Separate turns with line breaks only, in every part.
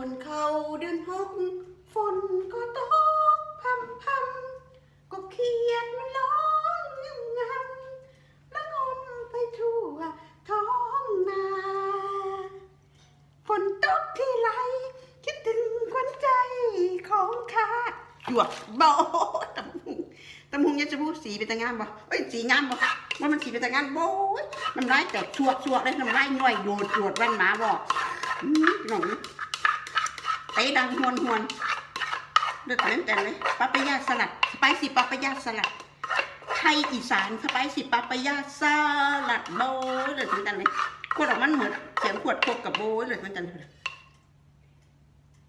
อนเข้าเดือนหกฝนก็ตกพำพำก็เขียดมันร้องงำงำแล้วงมไปทั่วท้องนาฝนตกที่ไร คิดถึงควันใจของข้าหยวกโบตำหุงตำหุงยังจะพูดสีเป็นตางามบ่เอ้ยสีงามบ่ว่ามันสีเป็นตางามโบยน้ำลายแตกชวกชวเลยน้ำลายย่อยโยดโยดแว่นหมาบ่อืมหนองไอ้ ดังหวนหวนเลือกเล่นแต่เลยปาปายาสลัดสไปซี่ปาปายาสลัดไทยอีสานสไปซี่ปาปายาสลัดโบยเลยเหมือนกันเลยขวดออกมันเหมือนเสียงขวดพกกับโบยเลยเหมือนกันเลย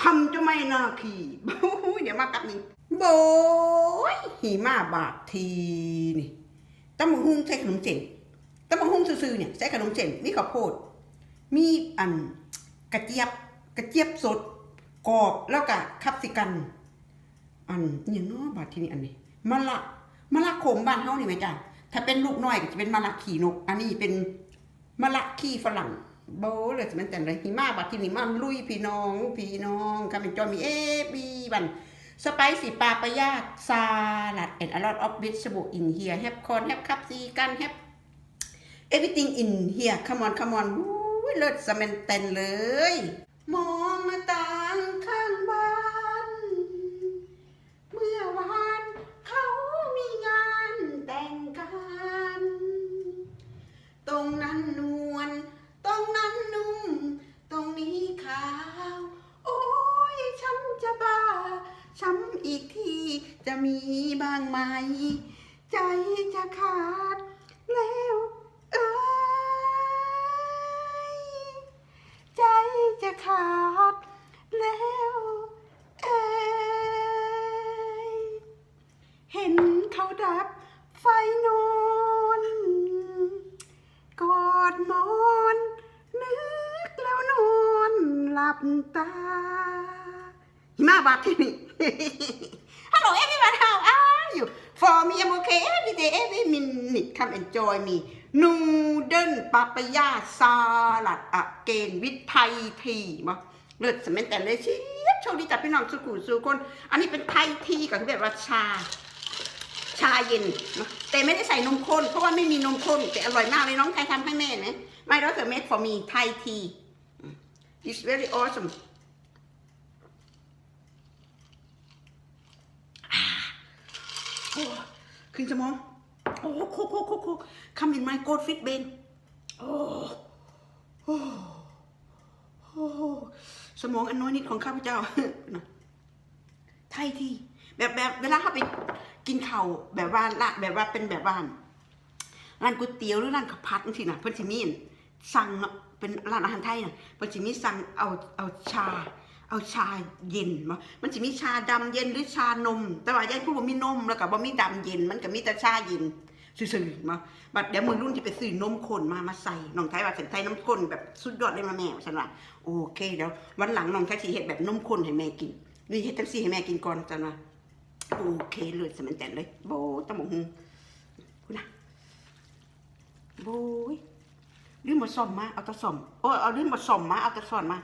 ทำจะไม่น่าขี่โบยเดี๋ยวมากับนี่โบยหีมาบาททีนี่ตำบักหุ่งใส่ขนมเส้นตำบักหุ่งซื่อๆเนี่ยใส่ขนมเส้นนี่ข้าวโพด มีอันกระเจี๊ยบกระเจี๊ยบสด กรอบแล้วก็คับสิกัน อันอหย่างเน้อบาทที่นี่อันนี้มะละมะละโขมบ้านเฮานี่ไหมจ๊ะถ้าเป็นลูกน้อยก็จะเป็นมะละขี่นก อันนี้เป็นมะละขี่ฝรั่งโบเลยจะเป็นแต่ไรหิมะบาทที่นี่มันลุยพี่น้องพี่น้องคำเป็นจอมีเอบีบันสไปซี่ปาปายาซาลัด and a lot of vegetable in here have corn have คับซีกัน have everything in here come on come on อู้ยเลิศสแมนเตนเลย มองมาต่างข้างบ้าน เมื่อวานเขามีงานแต่งกันตรงนั้นนวลตรงนั้นนุ่ม ตรงนี้ขาว โอ้ยช้ำจะบ้าช้ำอีกทีจะมีบ้างไหม ใจจะขาดแล้วเอ้ย ใจจะขาดแล้วเอ้ยเห็นเขาดับไฟนอนกอดหมอนนึกแล้วนอนหลับตาหิมะบาดที่นี่ Hello everyone how are you For me I'm okay every day every minute come enjoy me noodle papaya salad again with Thai tea มาเลิศสมัยแต่เลยเชียโชคดีจากพี่น้องสุขุสุคน อันนี้เป็นไทยทีก็คือแบบว่าชา ชาเย็น แต่ไม่ได้ใส่นมข้น เพราะว่าไม่มีนมข้น แต่อร่อยมากเลยน้องใครทำให้แม่นะ My daughter made for me Thai tea it's very awesome อ่าโอ้ขึ้นสมอง โอ้โคโคโคโค come in my gold fit Ben โอ้โอ้โอ้สมองอันน้อยนิดของข้าพเจ้าไทยทีแบบแบบเวลาเขาไปกินข้าวแบบว่าละแบบว่าเป็นแบบว่าร้านก๋วยเตี๋ยวหรือร้านข้าวผัดนี่สินะเพิ่นสิมีนสั่งเนาะเป็นร้านอาหารไทยน่ะเพิ่นสิมีสั่งเอาเอาชา เอาชาเย็นมามันจะมีชาดำเย็นหรือชานม แต่ว่าย่ายพูดว่ามีนมแล้วก็บ่มีดำเย็น มันก็มีแต่ชาเย็น ซื่อๆมาบัดเดี๋ยวมือรุ่นที่ไปซื้อนมข้นมามาใส่น้องไทยว่าเส้นไทยน้ำข้นแบบสุดยอดเลยมาแม่ฉันว่าโอเคเดี๋ยววันหลังน้องไทยสิเฮ็ดแบบนมข้นให้แม่กินนี่เฮ็ดจังซี่ให้แม่กินก่อนจันว่าโอเคเลยสมันแต่นเลยโบตะหมงหุงคุณนะโบยลืมมาซ่อมมาเอาตะซ่อมโอ้เอาลืมมาซ่อมมาเอาตะซ่อนมมา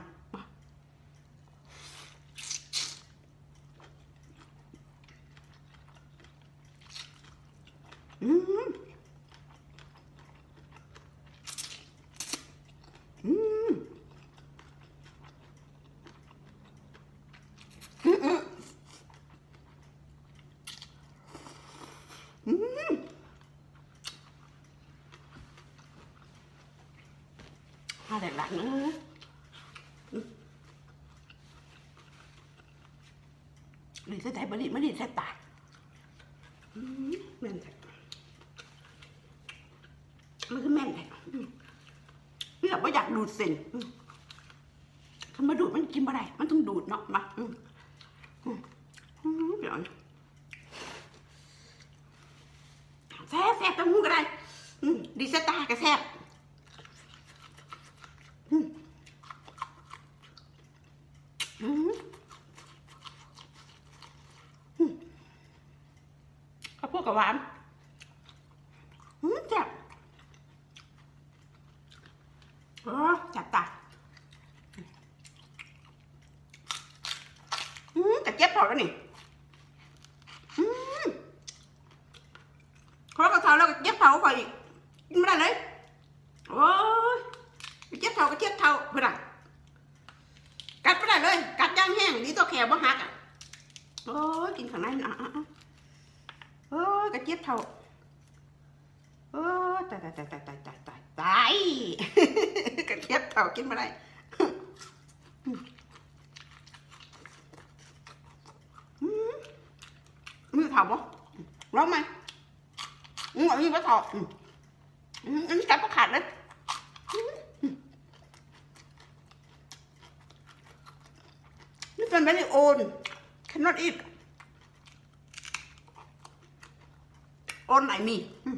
อืมอืมอืมอืมอืมอะไรล่ะเนอะหรือจะได้บริไมันคือแม่นแท้อืมนี่แบบว่าอยากดูดเส้นอืมถ้ามาดูดมันกินบ่ได้มันต้องดูดเนาะมาเดี๋ยวแซ่บแซ่บต้องหูก็ได้อืมดีเซตาก็แซ่บข้าวโพดกับหวานอืมแซ่บ โอ้จับตาอืมแต่เจ็บพอแล้วนี่ นมาได้มือถามวะร้องไหมอืมอันนี้ม่ถอดอันนี้จับก็ขาดเลยนี่เป็นแบบนี้โอน cannot eat โอ like me mm.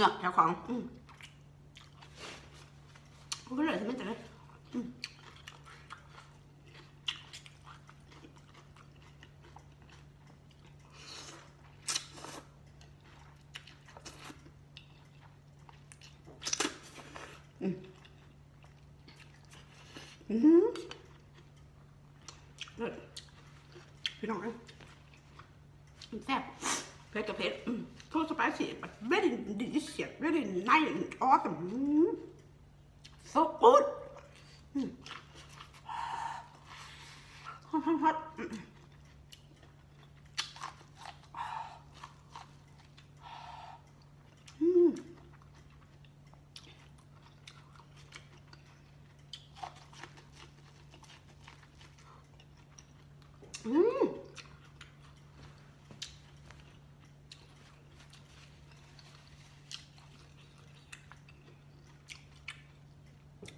เงือกเจ้าของอืมก็เลยไม่แต่เลยอืมอืมอืมเลิศพี่น้องแซ่บเผ็ดกับเผ็ด so spicy but very delicious very nice and awesome Mm. so good อืมฮอตฮอตฮอตอืมอืมอืม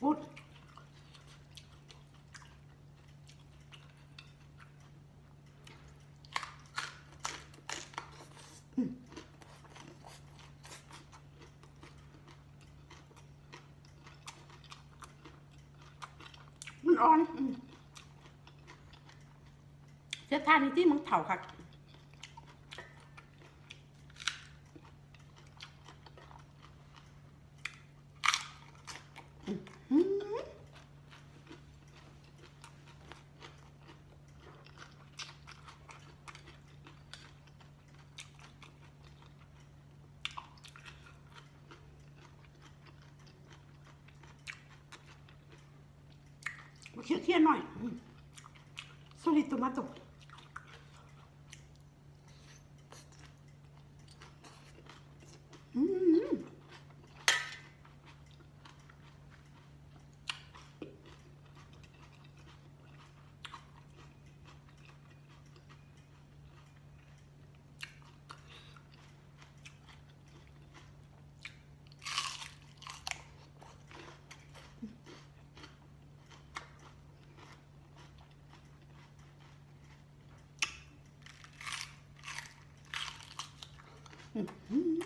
Gut. Mm. มันอ่อนเสียทานนี่ที่มึงเถ่าค่ะ อืม เคี้ยวเคี้ยวหน่อยสลิดโตมาโต Mm-hmm.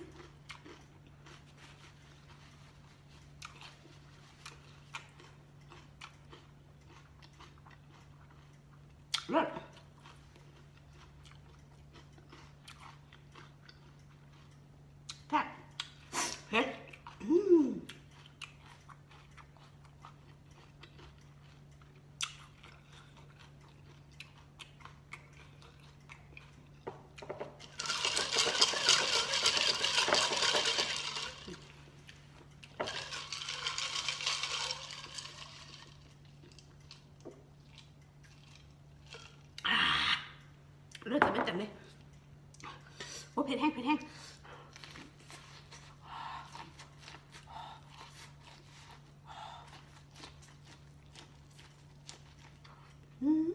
เลยโอ้เผ็ดแห้งเผ็ดแห้งอืม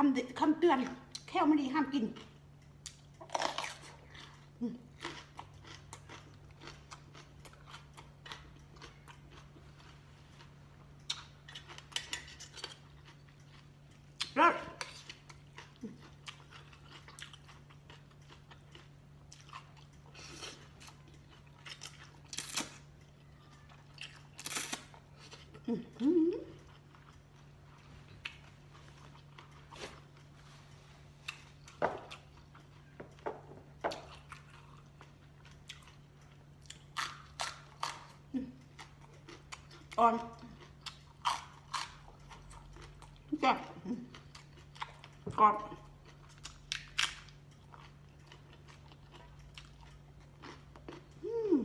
คำเดคำเตือน แค่วไม่ดีห้ามกินรสอ่ อนจ้ะกรอบอืม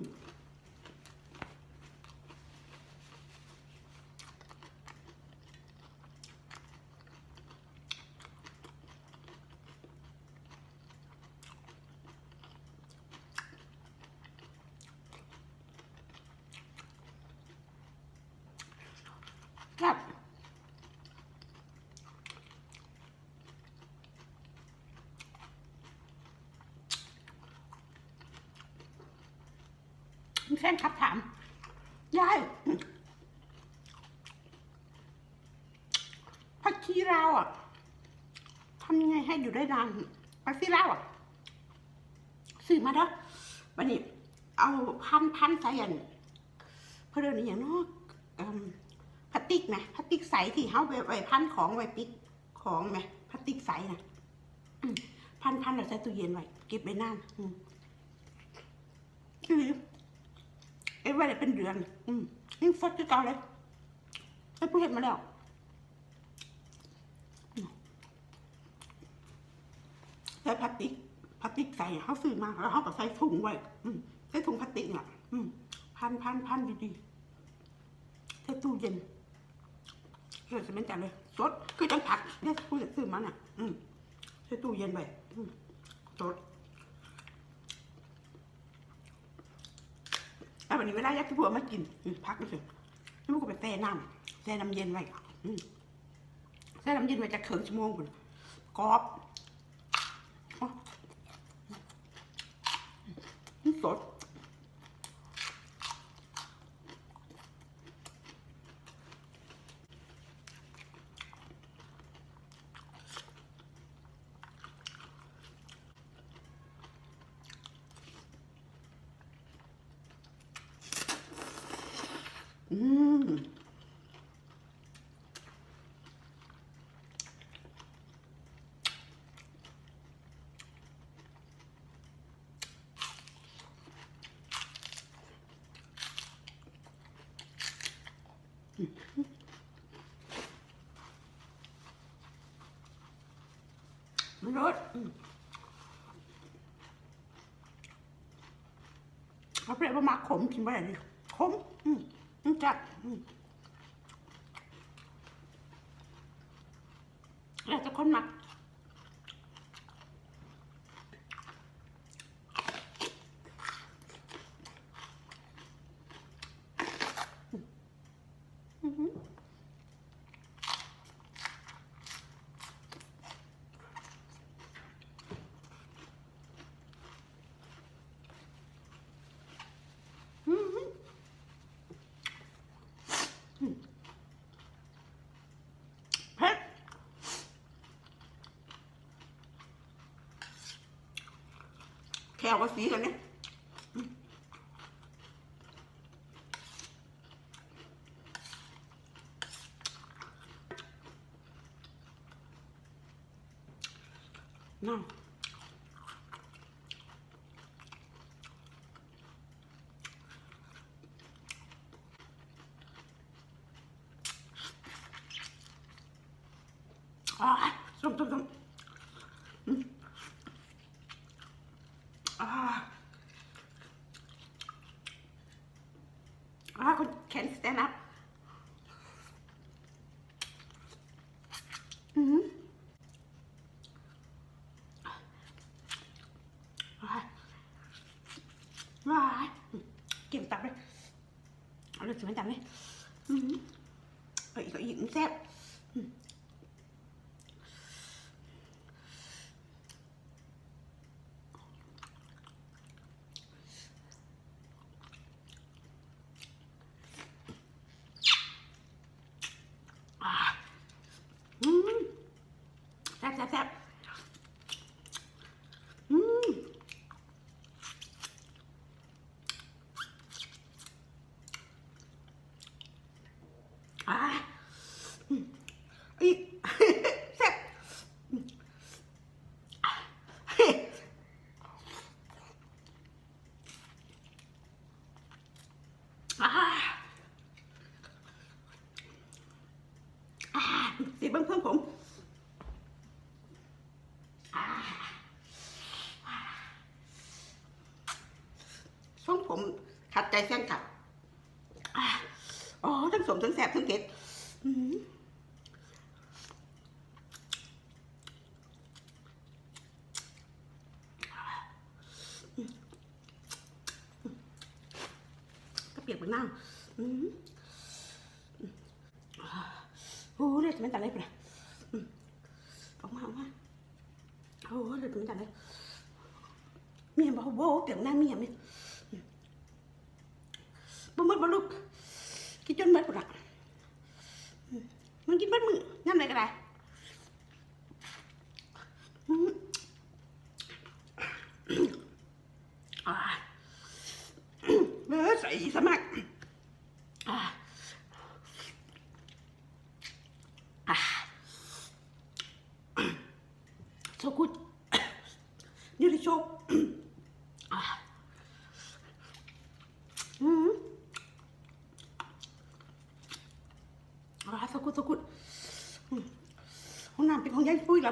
ครับแฟนครับถามยายผักชีลาวอะทำยังไงให้อยู่ได้นานผักชีลาวอะซื้อมาเด้อวันนี้ เอาพันพันใส่อันเพื่อนออย่างเนอกพลาส ติกนะพลาสติกใสที่เขาไว้พันของไว้ปิดของไหมพลาสติกใสนะพันพันเราใส่ตู้เย็นไว้เก็บไว้นานอืมคือเอ้ไว้ได้เป็นเดือนอืมยิ่งฟดก็เก่าเลยให้ผู้เห็นมาแล้วอืมใส่พลาสติกพลาสติกใส่เขาซื้อมาแล้วเขาก็ใส่ถุงไว้อืมใส่ถุงพลาสติกอะอืมพันพันพันดีๆใส่ตู้เย็น เราจะเป็นจังเลย สด คือต้องผักเนี่ยผู้จะซื้อมาน่ะ อืมใส่ตู้เย็นไว้อืมสดแล้ววันนี้เวลาอยากจะผัวมากินพักก็สิลูกก็ไปแช่น้ำแช่น้ำเย็นไว้อืมแช่น้ำเย็นไว้จะเคิงชั่วโมงคุณกรอบอสด อืมมัน รสเขาเปรี้ยวมากขมกินไม่ได้ดิขม อืมจัดอืมแล้วจะคนมักอือหืออือหือ เผ็ดแค่ ว่าสีกันเนี่ย ถ้าคุณเคนสแตนด์อัพ ใจแฟนคลับอ๋อทั้งสมทั้งแสบทั้งเผ็ดก็เปียกเป็นน้ำอืมโอ้เลือดไม่ตัดไลไปเลยออกมาออกมาโอ้เลือดไม่ตัดเลยเมียบอกโว้เปียกนั่งเมียเนี่ย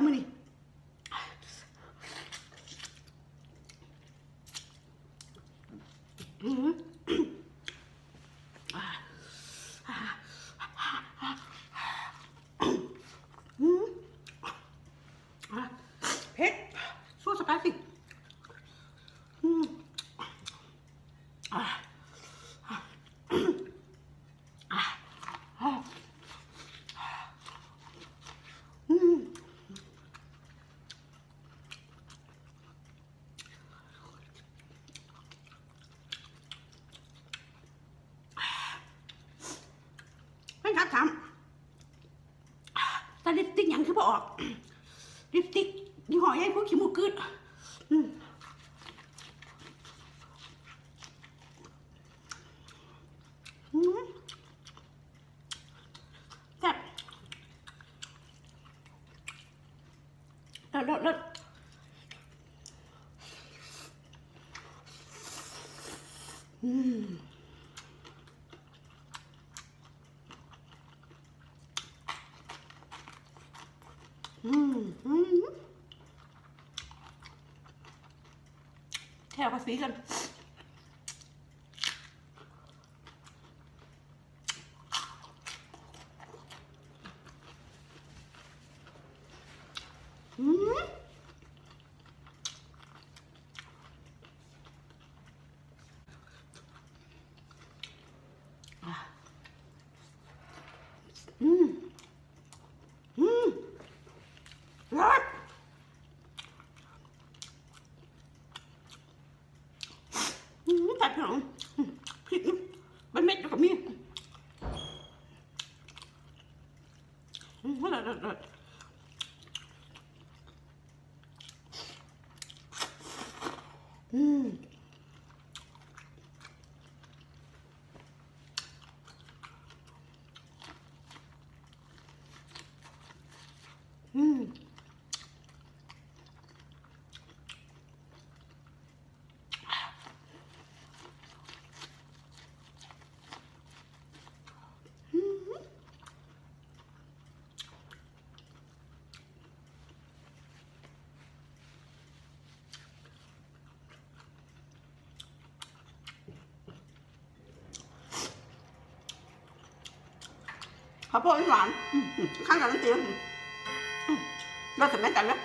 มือนี่เผ็ดสู้สไปซี่อืมอ่า แถวภาษีกัน ข้าวโพดหวานข้างกับน้ำเตียงอืมรสสมัยจันเลย